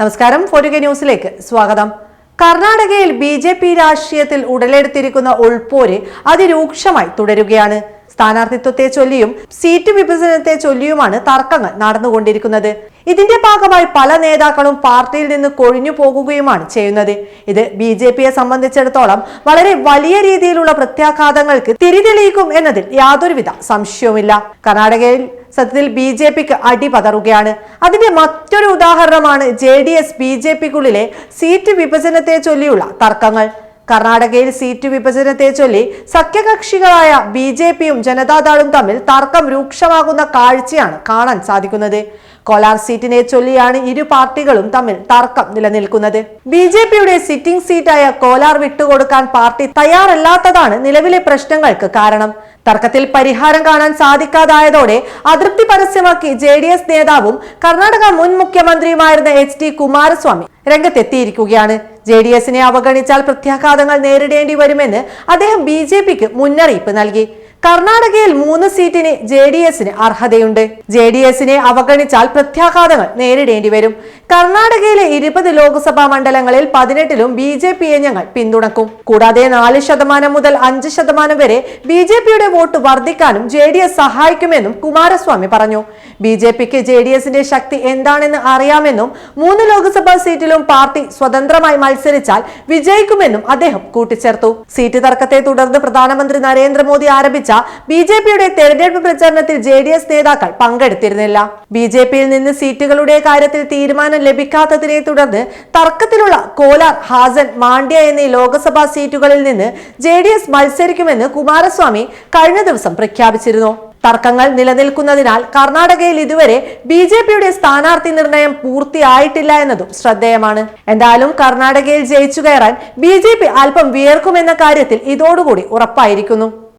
നമസ്കാരം ഫോർട്ടുഗ ന്യൂസിലേക്ക് സ്വാഗതം. കർണാടകയിൽ ബി ജെ പി രാഷ്ട്രീയത്തിൽ ഉടലെടുത്തിരിക്കുന്ന ഉൾപോര് അതിരൂക്ഷമായി തുടരുകയാണ്. സ്ഥാനാർത്ഥിത്വത്തെ ചൊല്ലിയും സീറ്റ് വിഭജനത്തെ ചൊല്ലിയുമാണ് തർക്കങ്ങൾ നടന്നുകൊണ്ടിരിക്കുന്നത്. ഇതിന്റെ ഭാഗമായി പല നേതാക്കളും പാർട്ടിയിൽ നിന്ന് കൊഴിഞ്ഞു പോകുകയുമാണ് ചെയ്യുന്നത്. ഇത് ബി ജെ പിയെ സംബന്ധിച്ചിടത്തോളം വളരെ വലിയ രീതിയിലുള്ള പ്രത്യാഘാതങ്ങൾക്ക് തിരിതെളിയിക്കും എന്നതിൽ യാതൊരുവിധ സംശയവുമില്ല. കർണാടകയിൽ സത്യത്തിൽ ബി ജെ പിക്ക് അടിപതറുകയാണ്. അതിന്റെ മറ്റൊരു ഉദാഹരണമാണ് J D S B J പിക്കുള്ളിലെ seat വിഭജനത്തെ ചൊല്ലിയുള്ള തർക്കങ്ങൾ. കർണാടകയിൽ സീറ്റ് വിഭജനത്തെ ചൊല്ലി സഖ്യകക്ഷികളായ ബി ജെ പിയും ജനതാദളും തമ്മിൽ തർക്കം രൂക്ഷമാകുന്ന കാഴ്ചയാണ് കാണാൻ സാധിക്കുന്നത്. കോലാർ സീറ്റിനെ ചൊല്ലിയാണ് ഇരു പാർട്ടികളും തമ്മിൽ തർക്കം നിലനിൽക്കുന്നത്. ബി ജെ പിയുടെ സിറ്റിംഗ് സീറ്റായ കോലാർ വിട്ടുകൊടുക്കാൻ പാർട്ടി തയ്യാറല്ലാത്തതാണ് നിലവിലെ പ്രശ്നങ്ങൾക്ക് കാരണം. തർക്കത്തിൽ പരിഹാരം കാണാൻ സാധിക്കാതായതോടെ അതൃപ്തി പരസ്യമാക്കി ജെ ഡി എസ് നേതാവും കർണാടക മുൻ മുഖ്യമന്ത്രിയുമായിരുന്ന എച്ച് ഡി കുമാരസ്വാമി രംഗത്തെത്തിയിരിക്കുകയാണ്. ജെ ഡി എസിനെ അവഗണിച്ചാൽ പ്രത്യാഘാതങ്ങൾ നേരിടേണ്ടി വരുമെന്ന് അദ്ദേഹം ബി ജെ പിക്ക് മുന്നറിയിപ്പ് നൽകി. കർണാടകയിൽ മൂന്ന് സീറ്റിന് ജെ ഡി എസിന് അർഹതയുണ്ട്. ജെ ഡി എസിനെ അവഗണിച്ചാൽ പ്രത്യാഘാതങ്ങൾ നേരിടേണ്ടി വരും. കർണാടകയിലെ ഇരുപത് ലോക്സഭാ മണ്ഡലങ്ങളിൽ പതിനെട്ടിലും ബി ജെ പിയെ ഞങ്ങൾ പിന്തുണക്കും. കൂടാതെ നാല് ശതമാനം മുതൽ അഞ്ച് ശതമാനം വരെ ബി ജെ പിയുടെ വോട്ട് വർദ്ധിക്കാനും ജെ ഡി എസ് സഹായിക്കുമെന്നും കുമാരസ്വാമി പറഞ്ഞു. ബി ജെ പിക്ക് ജെ ഡി എസിന്റെ ശക്തി എന്താണെന്ന് അറിയാമെന്നും മൂന്ന് ലോക്സഭാ സീറ്റിലും പാർട്ടി സ്വതന്ത്രമായി മത്സരിച്ചാൽ വിജയിക്കുമെന്നും അദ്ദേഹം കൂട്ടിച്ചേർത്തു. സീറ്റ് തർക്കത്തെ തുടർന്ന് പ്രധാനമന്ത്രി നരേന്ദ്രമോദി ആരംഭിച്ച ബി ജെ പിയുടെ തെരഞ്ഞെടുപ്പ് പ്രചാരണത്തിൽ ജെ ഡി എസ് നേതാക്കൾ പങ്കെടുത്തിരുന്നില്ല. ബി ജെ പിയിൽ നിന്ന് സീറ്റുകളുടെ കാര്യത്തിൽ തീരുമാനം ലഭിക്കാത്തതിനെ തുടർന്ന് തർക്കത്തിലുള്ള കോലാർ ഹാസൻ മാണ്ഡ്യ എന്നീ ലോക്സഭാ സീറ്റുകളിൽ നിന്ന് ജെ ഡി എസ് മത്സരിക്കുമെന്ന് കുമാരസ്വാമി കഴിഞ്ഞ ദിവസം പ്രഖ്യാപിച്ചിരുന്നു. തർക്കങ്ങൾ നിലനിൽക്കുന്നതിനാൽ കർണാടകയിൽ ഇതുവരെ ബി ജെ പിയുടെ സ്ഥാനാർത്ഥി നിർണയം പൂർത്തിയായിട്ടില്ല എന്നതും ശ്രദ്ധേയമാണ്. എന്തായാലും കർണാടകയിൽ ജയിച്ചു കയറാൻ ബി ജെ പി അല്പം വിയർക്കുമെന്ന കാര്യത്തിൽ ഇതോടുകൂടി ഉറപ്പായിരിക്കുന്നു.